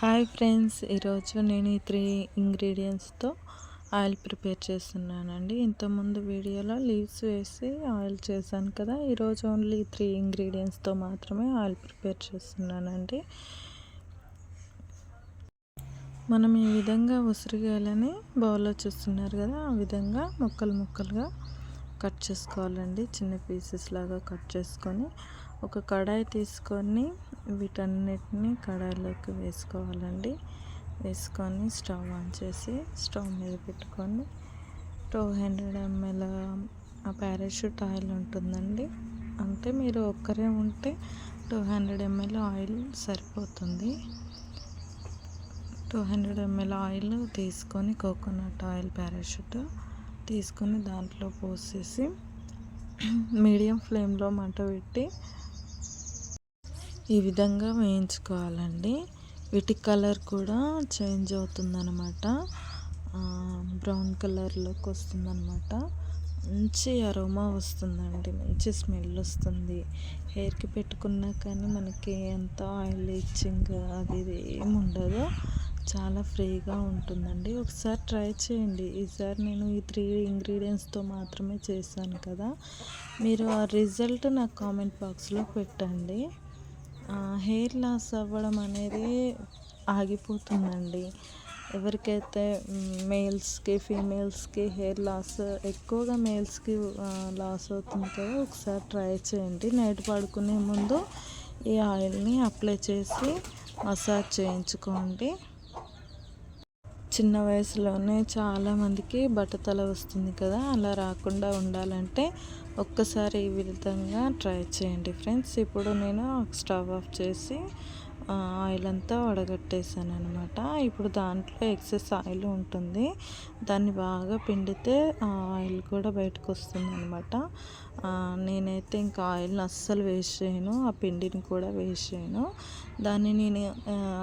Hi friends ఈరోజు నేను ఈ త్రీ ఇంగ్రీడియంట్స్తో ఆయిల్ ప్రిపేర్ చేస్తున్నానండి. ఇంతకుముందు వీడియోలో లీవ్స్ వేసి ఆయిల్ చేశాను కదా ఈరోజు ఓన్లీ త్రీ ఇంగ్రీడియంట్స్తో మాత్రమే ఆయిల్ ప్రిపేర్ చేస్తున్నానండి. మనం ఈ విధంగా ఉసిరిగాయలని బౌల్లో చూస్తున్నారు కదా ఆ విధంగా ముక్కలు ముక్కలుగా కట్ చేసుకోవాలండి. చిన్న పీసెస్ లాగా కట్ చేసుకొని ఒక కడాయి తీసుకొని వీటన్నిటిని కడాయిలోకి వేసుకోవాలండి. వేసుకొని స్టవ్ ఆన్ చేసి స్టవ్ మీద పెట్టుకొని టూ హండ్రెడ్ ఎంఎల్ ఆ పారాషూట్ ఆయిల్ ఉంటుందండి. అంటే మీరు ఒక్కరే ఉంటే టూ హండ్రెడ్ ఎంఎల్ ఆయిల్ సరిపోతుంది. టూ హండ్రెడ్ ఎంఎల్ ఆయిల్ తీసుకొని కోకోనట్ ఆయిల్ పారాషూట్ తీసుకొని దాంట్లో పోసేసి మీడియం ఫ్లేమ్లో మంట పెట్టి ఈ విధంగా వేయించుకోవాలండి. వీటి కలర్ కూడా చేంజ్ అవుతుందన్నమాట. బ్రౌన్ కలర్లోకి వస్తుందన్నమాట. మంచి అరోమా వస్తుందండి. మంచి స్మెల్ వస్తుంది. హెయిర్కి పెట్టుకున్నా కానీ మనకి ఎంత ఆయిల్ ఇచ్చింగ్ అది ఏమి ఉండదు. చాలా ఫ్రీగా ఉంటుందండి. ఒకసారి ట్రై చేయండి. ఈసారి నేను ఈ త్రీ ఇంగ్రీడియంట్స్తో మాత్రమే చేశాను కదా. మీరు ఆ రిజల్ట్ నాకు కామెంట్ బాక్స్లో పెట్టండి. హెయిర్ లాస్ అవ్వడం అనేది ఆగిపోతుందండి. ఎవరికైతే మేల్స్కి ఫీమేల్స్కి హెయిర్ లాస్ ఎక్కువగా మేల్స్కి లాస్ అవుతుంది కదా ఒకసారి ట్రై చేయండి. నైట్ పడుకునే ముందు ఈ ఆయిల్ని అప్లై చేసి మసాజ్ చేయించుకోండి. చిన్న వయసులోనే చాలామందికి బట్టతల వస్తుంది కదా అలా రాకుండా ఉండాలంటే ఒక్కసారి ఈ విధంగా ట్రై చేయండి ఫ్రెండ్స్. ఇప్పుడు నేను స్టవ్ ఆఫ్ చేసి ఆయిల్ అంతా వడగట్టేసాను అనమాట ఇప్పుడు దాంట్లో ఎక్సెస్ ఆయిల్ ఉంటుంది. దాన్ని బాగా పిండితే ఆయిల్ కూడా బయటకు వస్తుంది అనమాట నేనైతే ఇంకా ఆయిల్ని అస్సలు వేస్ట్ చేయను. ఆ పిండిని కూడా వేస్ట్ చేయను. దాన్ని నేను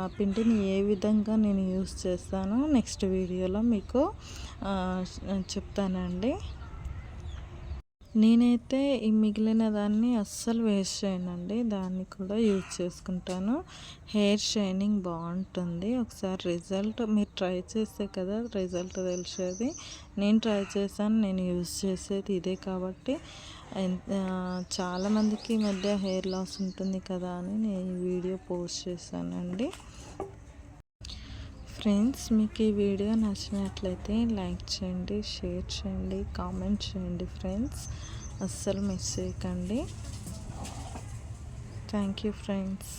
ఆ పిండిని ఏ విధంగా నేను యూస్ చేస్తానో నెక్స్ట్ వీడియోలో మీకు చెప్తానండి. నేనైతే ఈ మిగిలిన దాన్ని అస్సలు వేస్ట్ చేయనండి. దాన్ని కూడా యూజ్ చేసుకుంటాను. హెయిర్ షైనింగ్ బాగుంటుంది. ఒకసారి రిజల్ట్ మీరు ట్రై చేస్తే కదా రిజల్ట్ తెలిసేది. నేను ట్రై చేశాను నేను యూజ్ చేసేది ఇదే కాబట్టి. చాలామందికి ఈ మధ్య హెయిర్ లాస్ ఉంటుంది కదా అని నేను ఈ వీడియో పోస్ట్ చేశానండి. ఫ్రెండ్స్ మీకు ఈ వీడియో నచ్చినట్లయితే లైక్ చేయండి షేర్ చేయండి కామెంట్ చేయండి ఫ్రెండ్స్. అస్సలు మిస్ చేయకండి. Thank you friends.